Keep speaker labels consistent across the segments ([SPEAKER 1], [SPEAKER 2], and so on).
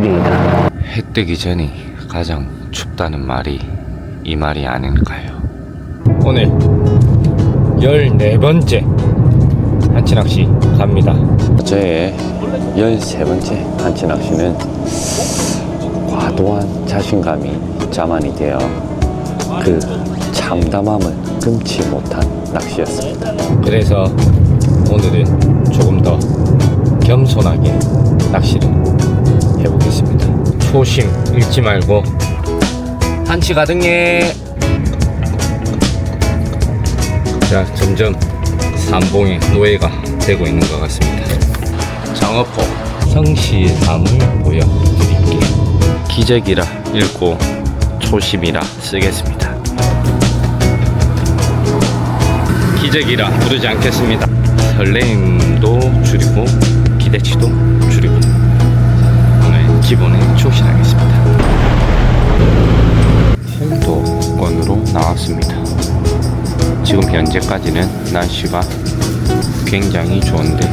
[SPEAKER 1] 길이다.
[SPEAKER 2] 해 뜨기 전이 가장 춥다는 말이 이 말이 아닐까요? 오늘 14번째 한치 낚시 갑니다.
[SPEAKER 1] 저의 13번째 한치 낚시는 과도한 자신감이 자만이 되어 그 참담함을 금치 못한 낚시였습니다.
[SPEAKER 2] 그래서 오늘은 조금 더 겸손하게 낚시를 초심 잃지 말고 한치 가득해. 자, 점점 삼봉의 노예가 되고 있는 것 같습니다. 장어포 성실함을 보여드릴게요. 기적이라 읽고 초심이라 쓰겠습니다. 기적이라 부르지 않겠습니다. 설레임도 줄이고 기대치도 줄이고 기본에 충실하겠습니다. 필도권으로 나왔습니다. 지금 현재까지는 날씨가 굉장히 좋은데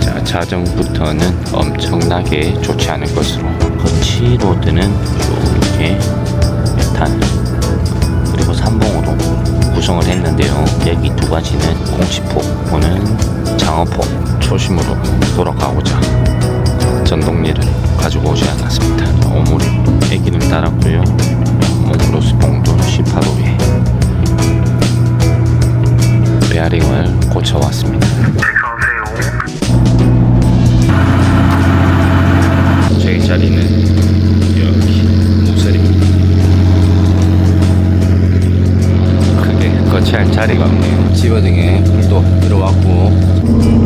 [SPEAKER 2] 자, 자정부터는 엄청나게 좋지 않을 것으로 거치로드는 이렇게 메탄 그리고 삼봉으로 구성을 했는데요. 여기 두 가지는 공시포, 는 장어포 초심으로 돌아가고자 전동리를 가지고 오지 않았습니다. 오물이 애기를 달았고요. 몽로스 봉돌 18호에 베어링을 고쳐왔습니다. 제 자리는 여기 모서리입니다. 크게 거치할 자리가 없네요. 집어등에 불도 들어왔고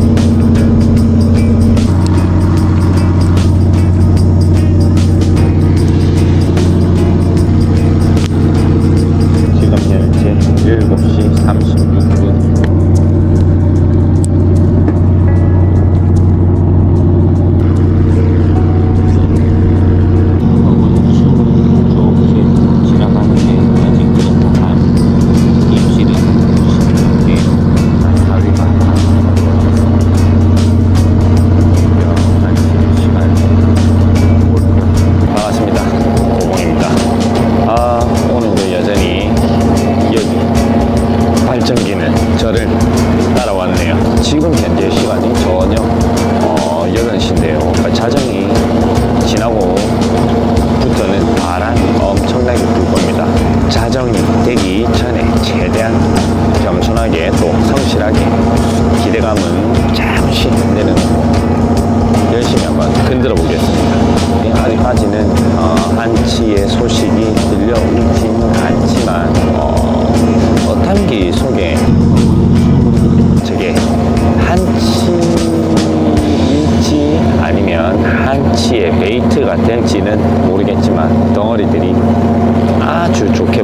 [SPEAKER 2] 지금 현재 시간이 저녁 어, 8시인데요. 자정이 지나고 부터는 바람이 엄청나게 불 겁니다. 자정이 되기 전에 최대한 겸손하게 또 성실하게 기대감은 잠시 내려놓고 열심히 한번 흔들어 보겠습니다. 아직까지는 어, 한치의 소식이 들려오지는 않지만 어, 어탄기 속에 한치일지 아니면 한치의 베이트가 될지는 모르겠지만 덩어리들이 아주 좋게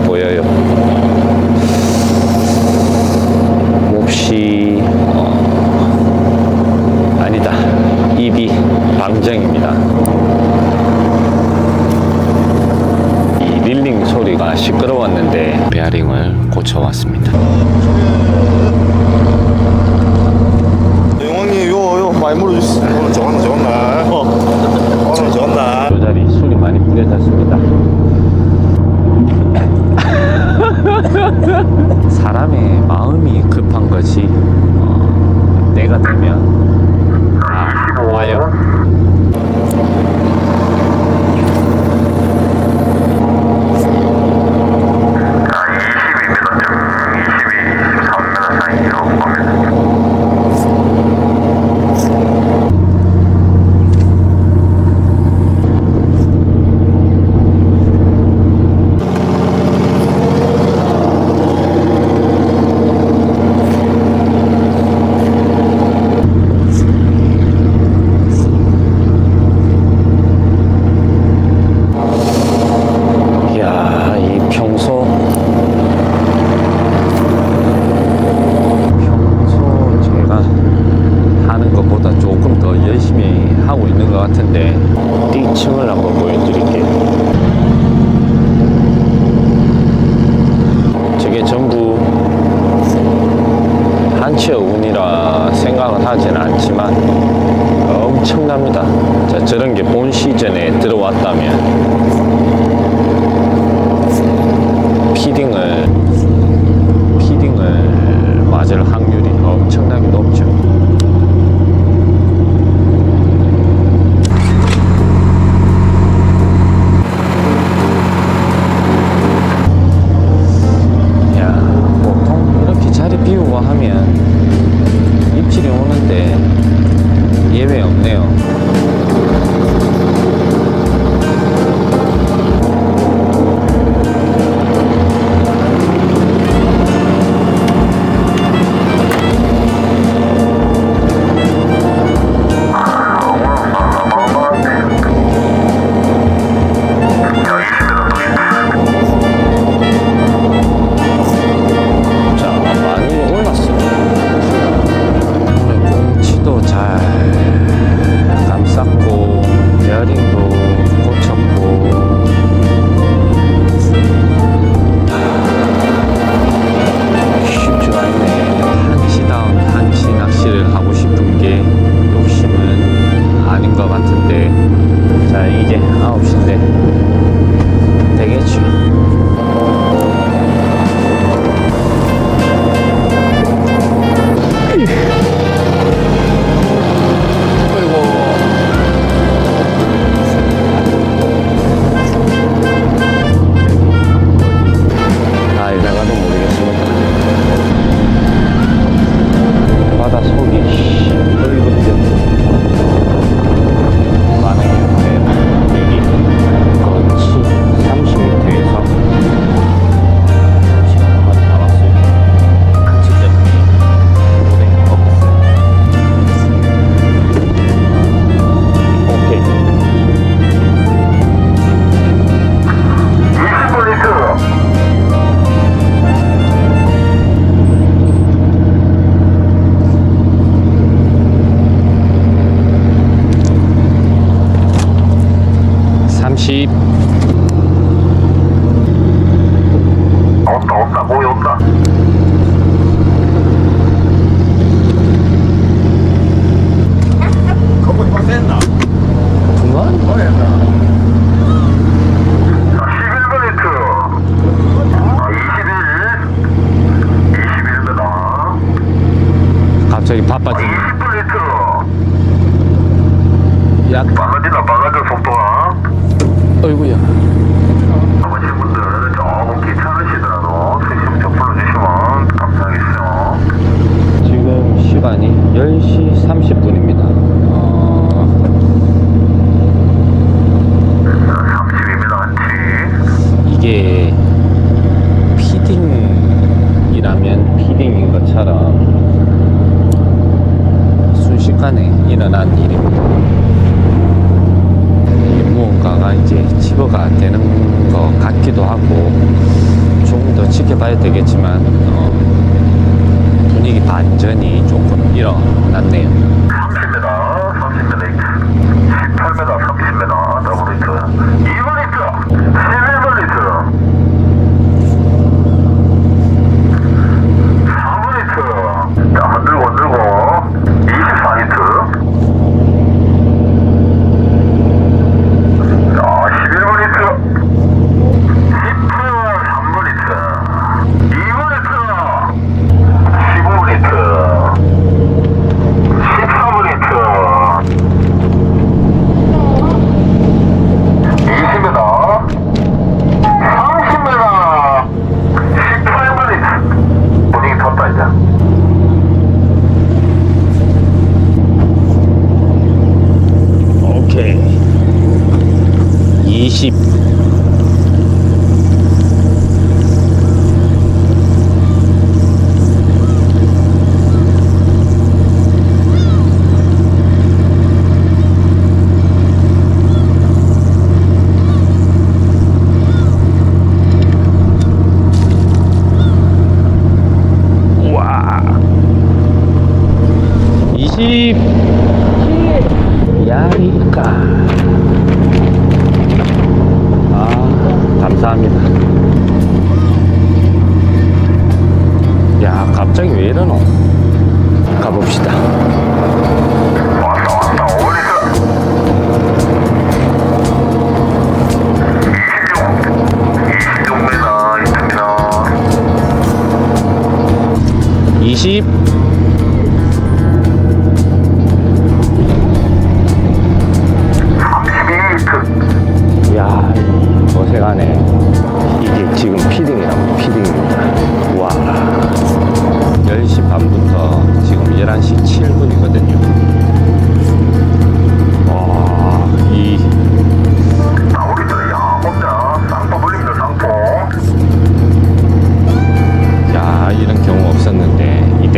[SPEAKER 1] 되겠지만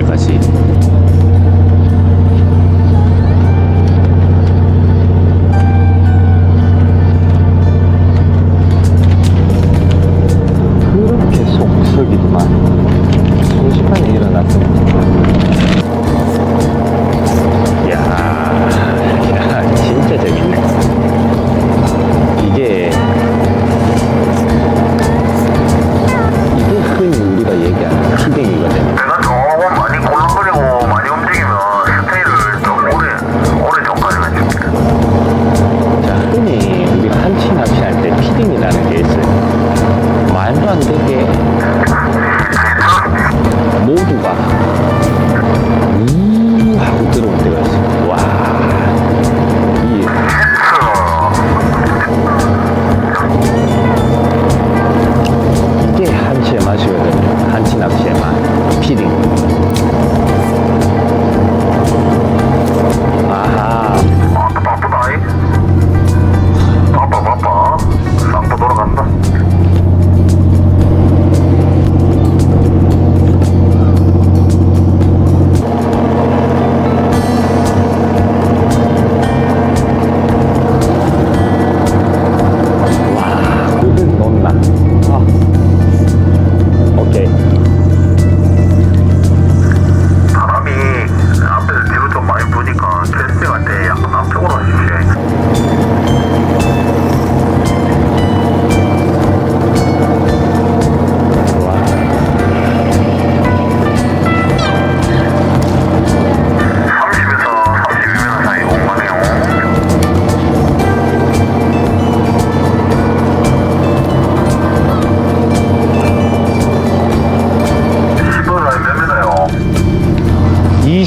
[SPEAKER 1] 可惜。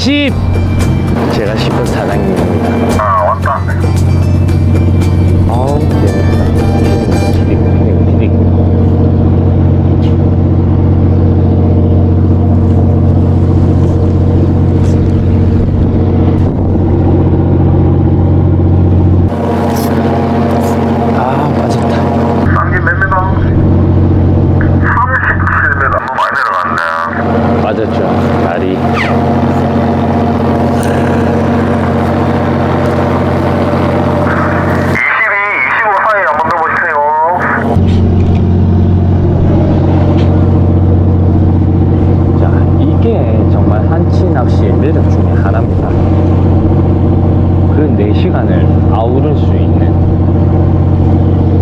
[SPEAKER 3] 20
[SPEAKER 1] 제가
[SPEAKER 3] 10번
[SPEAKER 2] 사장님 낚시의 매력 중에 하나입니다. 그 4시간을 아우를 수 있는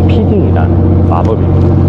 [SPEAKER 2] 피딩이라는 마법입니다.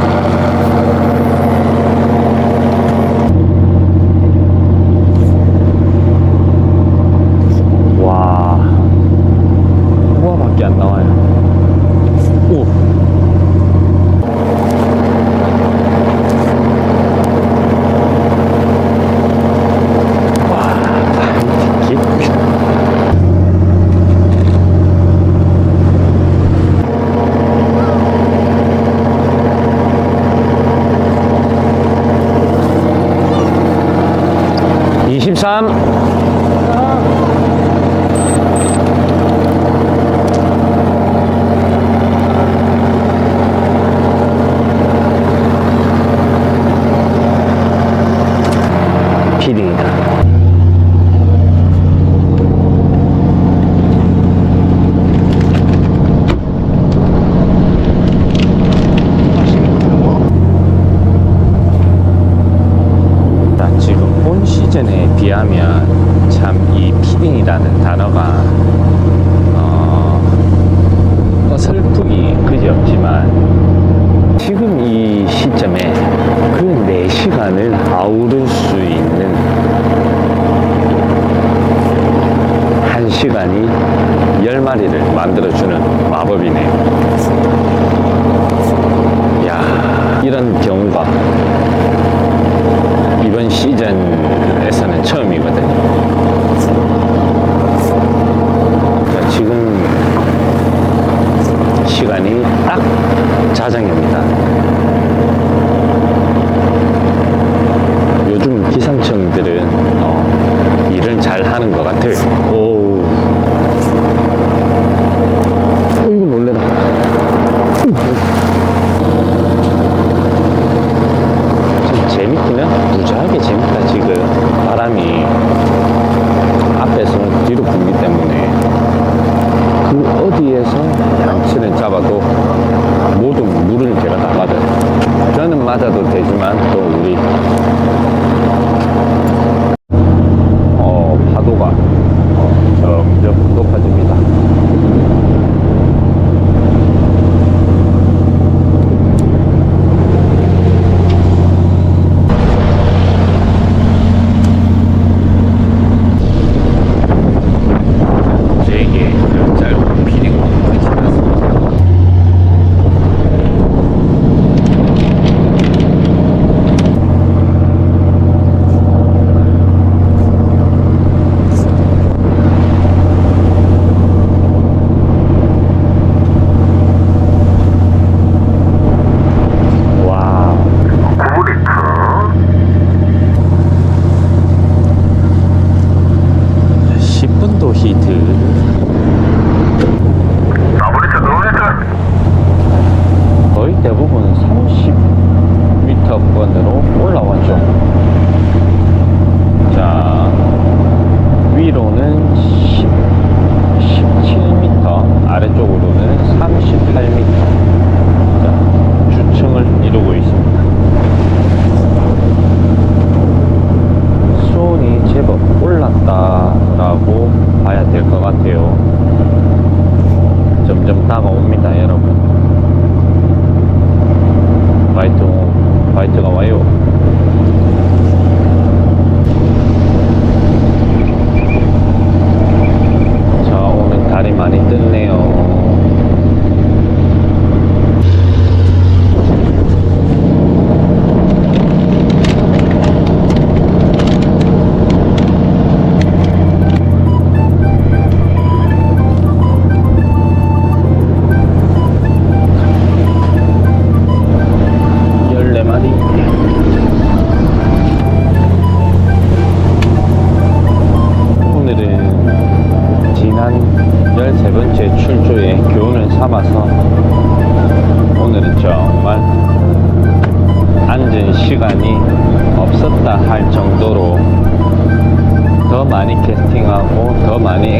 [SPEAKER 2] Ege.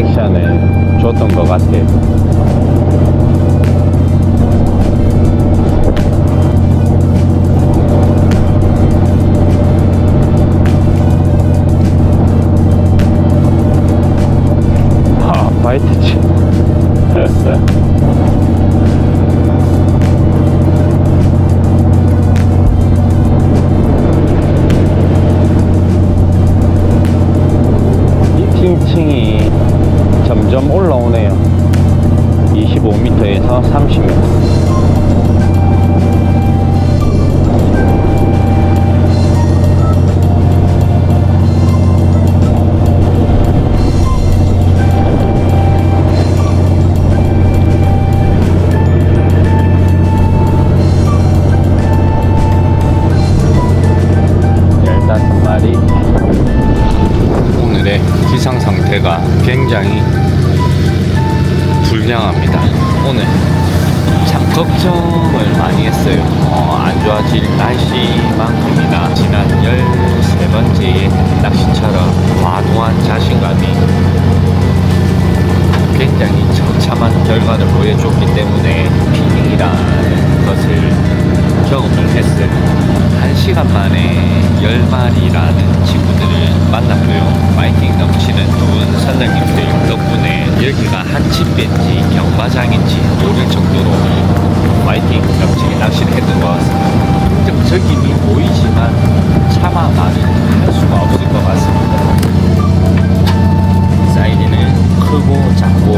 [SPEAKER 2] 더 많이 액션을 줬던 것 같아요.
[SPEAKER 4] 1시간 만에 10마리라는 친구들을 만났고요. 마이킹 넘치는 좋은 사장님들 덕분에 여기가 한 집인지 경마장인지 모를 정도로 마이킹 넘치게 낚시를 했던 것 같습니다. 긍정적임이 보이지만 차마 말을 할 수가 없을 것 같습니다. 사이즈는 크고 작고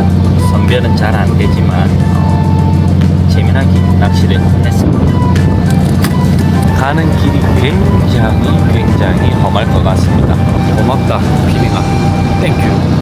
[SPEAKER 4] 선별은 잘 안 되지만 어, 재미나게 낚시를 했습니다. 가는 길이 굉장히 굉장히 험할 것 같습니다. 고맙다, 피디가. 땡큐.